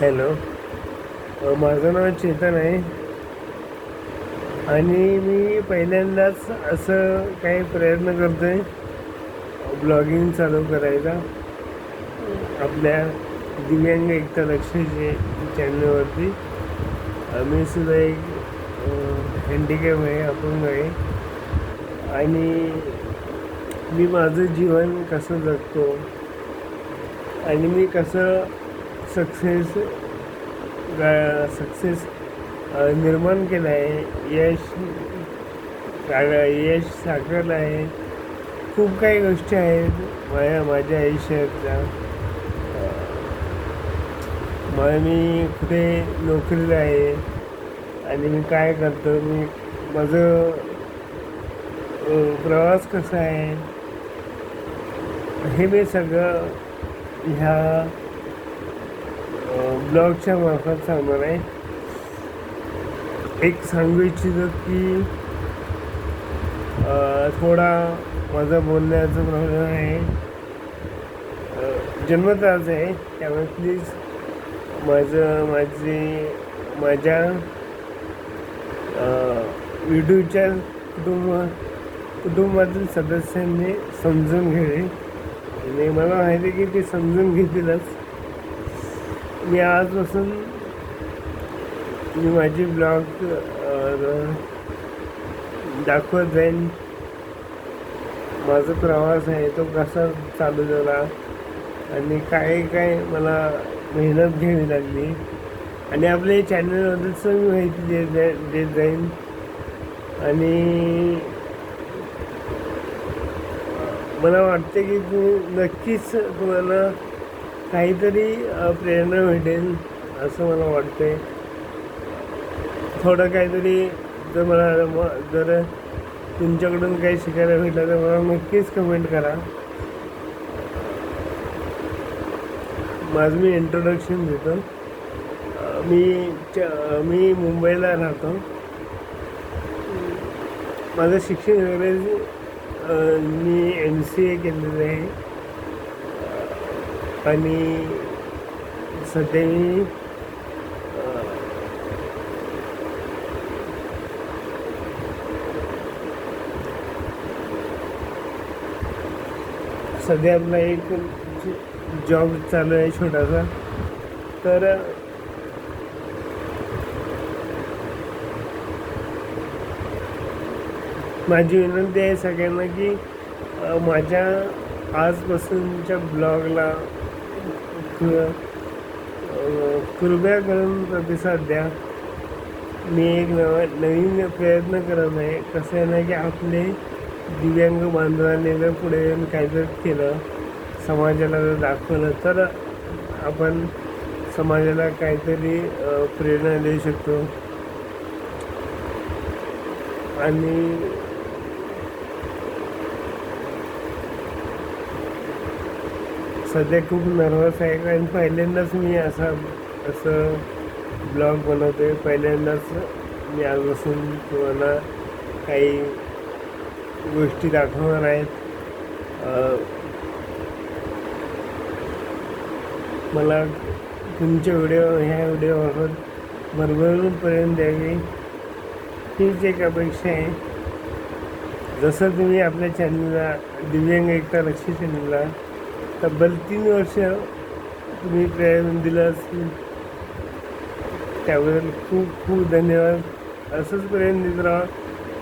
Hello. माझं नाव चेतन आहे. आणि मी पहिल्यांदाच असं काही प्रयत्न करतो आहे ब्लॉगिंग चालू करायचा आपल्या दिव्यांग एकता लक्षाचे चॅनलवरती. मी सुद्धा एक हँडिकॅप आहे अपंग आहे. आणि मी माझं जीवन कसं जगतो? आणि मी कसं सक्सेस गा सक्सेस निर्माण केलं आहे. यश काढ- यश साकारलं आहे. खूप काही गोष्टी आहेत माझ्या माझ्या आयुष्यातल्या. मग मी कुठे नोकरीला आहे आणि मी काय करतो मी माझं प्रवास कसा आहे हे मी सगळं ह्या ब्लॉगच्या मार्फत सांगणार आहे. एक सांगू इच्छितो की थोडा माझा बोलण्याचा प्रॉब्लेम आहे. जन्मताच आहे. त्यामुळे प्लीज माझं माझे माझ्या व्हिडिओच्या कुटुंब कुटुंबातील सदस्यांनी समजून घ्यावे आणि मला माहिती आहे की ते समजून घेतीलच. मी आजपासून मी माझी ब्लॉग दाखवत जाईन. माझा प्रवास आहे तो कसा चालू झाला आणि काय काय मला मेहनत घ्यावी लागली. आणि आपल्या चॅनलबद्दल मी माहिती देत जाई देत जाईन. आणि मला वाटते की तू नक्कीच तुम्हाला काहीतरी प्रेरणा भेटेल असं मला वाटते थोडं काहीतरी जर मला जर तुमच्याकडून काही शिकायला भेटलं तर मला नक्कीच कमेंट करा. माझं मी इंट्रोडक्शन देतो. मी च मी मुंबईला राहतो. माझं शिक्षण वगैरे मी एम सी ए केलेलं आहे. आणि सध्या मी सध्या आपला एक जॉब चालू आहे छोटासा. तर माझी विनंती आहे सगळ्यांना की माझ्या आजपासूनच्या ब्लॉगला कृ कृपया करून प्रतिसाद द्या. मी एक नवा नवीन प्रयत्न करत आहे. कसं आहे ना की आपले दिव्यांग बांधवांनी जर पुढे येऊन काहीतरी केलं समाजाला जर दाखवलं तर आपण समाजाला काहीतरी प्रेरणा देऊ शकतो. आणि सध्या खूप नर्वस आहे. कारण पहिल्यांदाच मी असा असं ब्लॉग बनवतो आहे पहिल्यांदाच मी आजपासून तुम्हाला काही गोष्टी दाखवणार आहेत मला तुमचे व्हिडिओ ह्या व्हिडिओमार्फत भरभरूनपर्यंत द्यावी. हीच एक अपेक्षा आहे. जसं तुम्ही आपल्या चॅनलला दिव्यांग एकता लक्ष चॅनलला तब्बल तीन वर्ष तुम्ही प्रेरणा दिलं असेल त्याबद्दल खूप खूप धन्यवाद. असंच प्रेरणा देत राहा.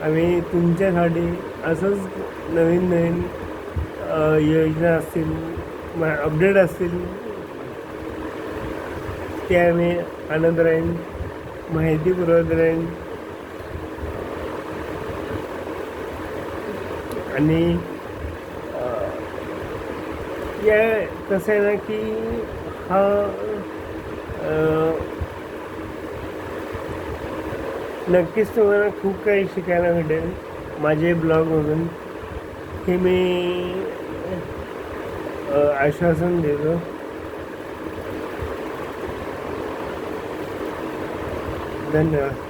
आम्ही तुमच्यासाठी असंच नवीन नवीन योजना असतील मा अपडेट असतील ते आम्ही आणत राहीन माहिती पुरवत राहीन. आणि या कसं आहे ना की हा नक्कीच तुम्हाला खूप काही शिकायला भेटेल माझे ब्लॉगमधून हे मी आश्वासन देतो. धन्यवाद.